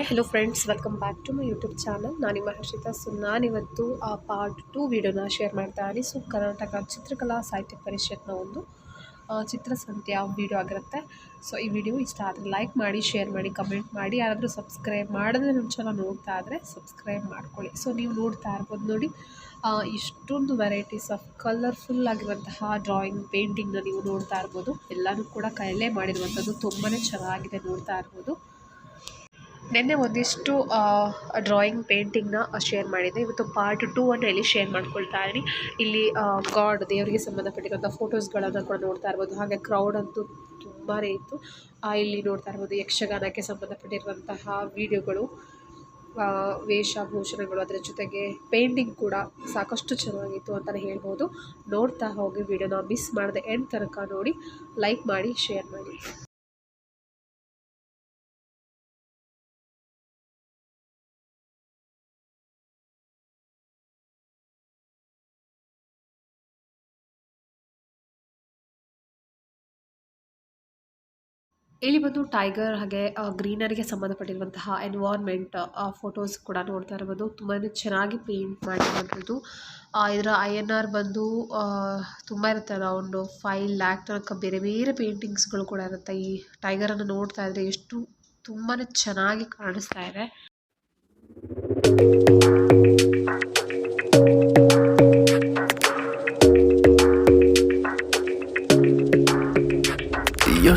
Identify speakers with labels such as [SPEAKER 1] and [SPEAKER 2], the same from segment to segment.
[SPEAKER 1] Hi hello friends welcome back to my YouTube channel ನಾನು ನಿಮ್ಮ Harshita. So ನಾನಿವತ್ತು ಆ ಪಾರ್ಟ್ ಟು ವಿಡಿಯೋನ ಶೇರ್ ಮಾಡ್ತಾ ಇದ್ದೀನಿ. ಸೊ ಕರ್ನಾಟಕ ಚಿತ್ರಕಲಾ ಸಾಹಿತ್ಯ ಪರಿಷತ್ನ ಒಂದು ಆ, ಚಿತ್ರಸಂತೆಯ ವಿಡಿಯೋ ಆಗಿರುತ್ತೆ. ಸೊ ಈ ವಿಡಿಯೋ ಇಷ್ಟ ಆದರೆ ಲೈಕ್ ಮಾಡಿ ಶೇರ್ ಮಾಡಿ ಕಮೆಂಟ್ ಮಾಡಿ. ಯಾರಾದರೂ ಸಬ್ಸ್ಕ್ರೈಬ್ ಮಾಡಿದ್ರೆ ನಮ್ಮ ಚಾನಲ್ ನೋಡ್ತಾ ಇದ್ದರೆ ಸಬ್ಸ್ಕ್ರೈಬ್ ಮಾಡ್ಕೊಳ್ಳಿ. ಸೊ ನೀವು ನೋಡ್ತಾ ಇರ್ಬೋದು ನೋಡಿ ಇಷ್ಟೊಂದು ವೆರೈಟೀಸ್ ಆಫ್ ಕಲರ್ಫುಲ್ ಆಗಿರುವಂತಹ ಡ್ರಾಯಿಂಗ್ ಪೇಂಟಿಂಗ್ನ ನೀವು ನೋಡ್ತಾ ಇರ್ಬೋದು. ಎಲ್ಲನೂ ಕೂಡ ಕೈಯಲ್ಲೇ ಮಾಡಿರುವಂಥದ್ದು ತುಂಬಾ ಚೆನ್ನಾಗಿದೆ ನೋಡ್ತಾ ಇರ್ಬೋದು. ನಿನ್ನೆ ಒಂದಿಷ್ಟು ಡ್ರಾಯಿಂಗ್ ಪೇಂಟಿಂಗ್ನ ಶೇರ್ ಮಾಡಿದ್ದೆ. ಇವತ್ತು ಪಾರ್ಟ್ ಟೂ ಅನ್ನು ಇಲ್ಲಿ ಶೇರ್ ಮಾಡ್ಕೊಳ್ತಾ ಇದ್ದೀನಿ. ಇಲ್ಲಿ ಗಾಡ್ ದೇವರಿಗೆ ಸಂಬಂಧಪಟ್ಟಿರುವಂಥ ಫೋಟೋಸ್ಗಳನ್ನು ಕೂಡ ನೋಡ್ತಾ ಇರ್ಬೋದು. ಹಾಗೆ ಕ್ರೌಡ್ ಅಂತೂ ತುಂಬಾ ಇತ್ತು. ಇಲ್ಲಿ ನೋಡ್ತಾ ಇರ್ಬೋದು ಯಕ್ಷಗಾನಕ್ಕೆ ಸಂಬಂಧಪಟ್ಟಿರುವಂತಹ ವಿಡಿಯೋಗಳು ವೇಷಭೂಷಣಗಳು, ಅದರ ಜೊತೆಗೆ ಪೇಂಟಿಂಗ್ ಕೂಡ ಸಾಕಷ್ಟು ಚೆನ್ನಾಗಿತ್ತು ಅಂತಲೇ ಹೇಳ್ಬೋದು. ನೋಡ್ತಾ ಹೋಗಿ ವಿಡಿಯೋನ ಮಿಸ್ ಮಾಡದೆ ಎಂಡ್ ತನಕ ನೋಡಿ ಲೈಕ್ ಮಾಡಿ ಶೇರ್ ಮಾಡಿ. ಇಲ್ಲಿ ಬಂದು ಟೈಗರ್ ಹಾಗೆ ಗ್ರೀನರಿಗೆ ಸಂಬಂಧಪಟ್ಟಿರುವಂತಹ ಎನ್ವಾರ್ಮೆಂಟ್ ಫೋಟೋಸ್ ಕೂಡ ನೋಡ್ತಾ ಇರ್ಬೋದು. ತುಂಬಾ ಚೆನ್ನಾಗಿ ಪೇಂಟ್ ಮಾಡಿರುವಂಥದ್ದು. ಇದರ ಐ ಎನ್ ಆರ್ ಬಂದು ತುಂಬ ಇರುತ್ತೆ. ಅರೌಂಡ್ ಫೈವ್ ಲ್ಯಾಕ್ ತನಕ ಬೇರೆ ಬೇರೆ ಪೇಂಟಿಂಗ್ಸ್ಗಳು ಕೂಡ ಇರುತ್ತೆ. ಈ ಟೈಗರನ್ನು ನೋಡ್ತಾ ಇದ್ರೆ ಎಷ್ಟು ತುಂಬಾ ಚೆನ್ನಾಗಿ ಕಾಣಿಸ್ತಾ ಇದೆ.
[SPEAKER 2] Your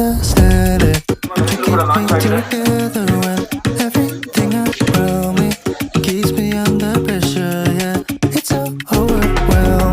[SPEAKER 2] understand it, but you keep me together when everything around me keeps me under pressure. Yeah, it's so overwhelming,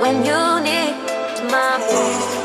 [SPEAKER 2] when you
[SPEAKER 3] need my voice.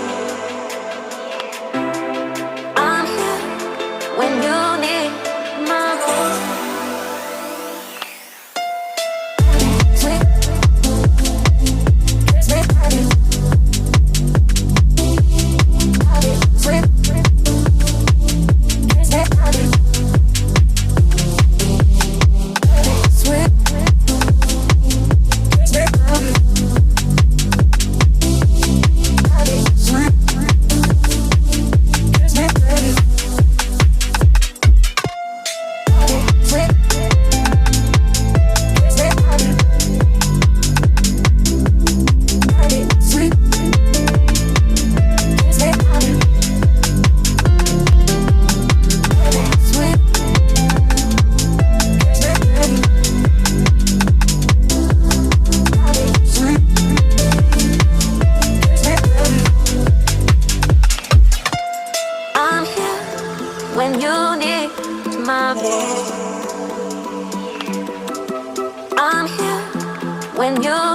[SPEAKER 3] When you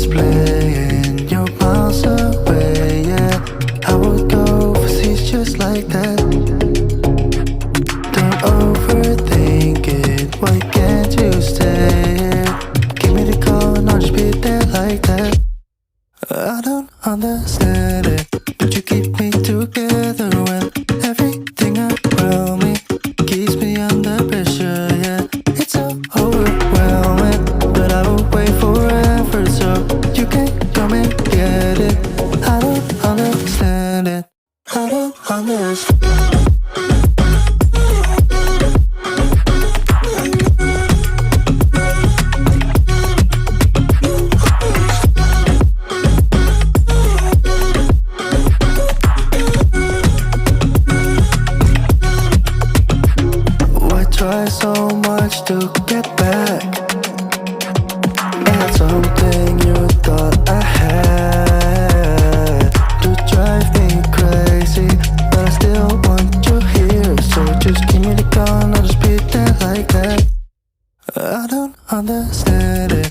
[SPEAKER 2] understand it, but you keep me together when everything around me keeps me under pressure, yeah. It's so overwhelming, but I will wait forever so you can come and get it. I don't understand it, I don't understand. So much to get back? That's something you thought I had to drive me crazy, but I still want you here. So just give me the gun, I'll just be there like that. I don't understand it,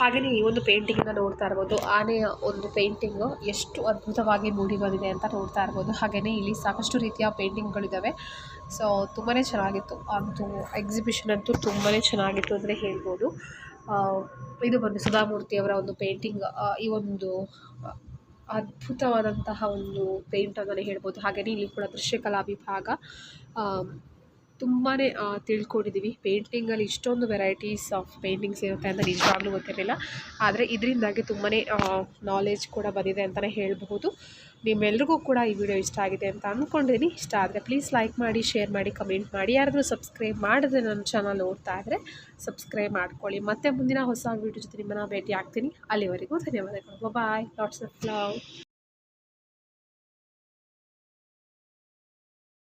[SPEAKER 1] ಹಾಗೆಯೇ ಈ ಒಂದು ಪೇಂಟಿಂಗನ್ನು ನೋಡ್ತಾ ಇರ್ಬೋದು ಆನೆಯ ಒಂದು painting ಎಷ್ಟು ಅದ್ಭುತವಾಗಿ ಮೂಡಿ ಬಂದಿದೆ ಅಂತ ನೋಡ್ತಾ ಇರ್ಬೋದು. ಹಾಗೆಯೇ ಇಲ್ಲಿ ಸಾಕಷ್ಟು ರೀತಿಯ ಪೇಂಟಿಂಗ್ಗಳಿದ್ದಾವೆ ಸೊ ತುಂಬಾ ಚೆನ್ನಾಗಿತ್ತು. ಅಂತೂ ಎಕ್ಸಿಬಿಷನ್ ಅಂತೂ ತುಂಬಾ ಚೆನ್ನಾಗಿತ್ತು ಅಂದರೆ ಹೇಳ್ಬೋದು. ಇದು ಬಂದು ಸುಧಾಮೂರ್ತಿಯವರ ಒಂದು ಪೇಂಟಿಂಗ್ ಈ ಒಂದು ಅದ್ಭುತವಾದಂತಹ ಒಂದು ಪೇಂಟ್ ಅಂತಲೇ ಹೇಳ್ಬೋದು. ಹಾಗೆಯೇ ಇಲ್ಲಿ ಕೂಡ ದೃಶ್ಯಕಲಾ ವಿಭಾಗ ತುಂಬಾ ತಿಳ್ಕೊಂಡಿದ್ದೀವಿ ಪೇಂಟಿಂಗಲ್ಲಿ ಇಷ್ಟೊಂದು ವೆರೈಟೀಸ್ ಆಫ್ ಪೇಂಟಿಂಗ್ಸ್ ಇರುತ್ತೆ ಅಂತ ನಿಜವಾಗ್ಲೂ ಗೊತ್ತಿರಲಿಲ್ಲ. ಆದರೆ ಇದರಿಂದಾಗಿ ತುಂಬಾ ನಾಲೆಜ್ ಕೂಡ ಬಂದಿದೆ ಅಂತಲೇ ಹೇಳಬಹುದು. ನಿಮ್ಮೆಲ್ರಿಗೂ ಕೂಡ ಈ ವಿಡಿಯೋ ಇಷ್ಟ ಆಗಿದೆ ಅಂತ ಅಂದ್ಕೊಂಡಿದ್ದೀನಿ ಇಷ್ಟ ಆದರೆ ಪ್ಲೀಸ್ ಲೈಕ್ ಮಾಡಿ ಶೇರ್ ಮಾಡಿ ಕಮೆಂಟ್ ಮಾಡಿ. ಯಾರಾದರೂ ಸಬ್ಸ್ಕ್ರೈಬ್ ಮಾಡಿದ್ರೆ ನನ್ನ ಚಾನಲ್ ಓದ್ತಾ ಇದ್ದರೆ ಸಬ್ಸ್ಕ್ರೈಬ್ ಮಾಡ್ಕೊಳ್ಳಿ. ಮತ್ತೆ ಮುಂದಿನ ಹೊಸ ವಿಡಿಯೋ ಜೊತೆ ನಿಮ್ಮನ್ನು ಭೇಟಿ ಆಗ್ತೀನಿ ಅಲ್ಲಿವರೆಗೂ ಧನ್ಯವಾದಗಳು. ಬಾಯ್ ಲಾಟ್ಸ್ ಆಫ್ ಲವ್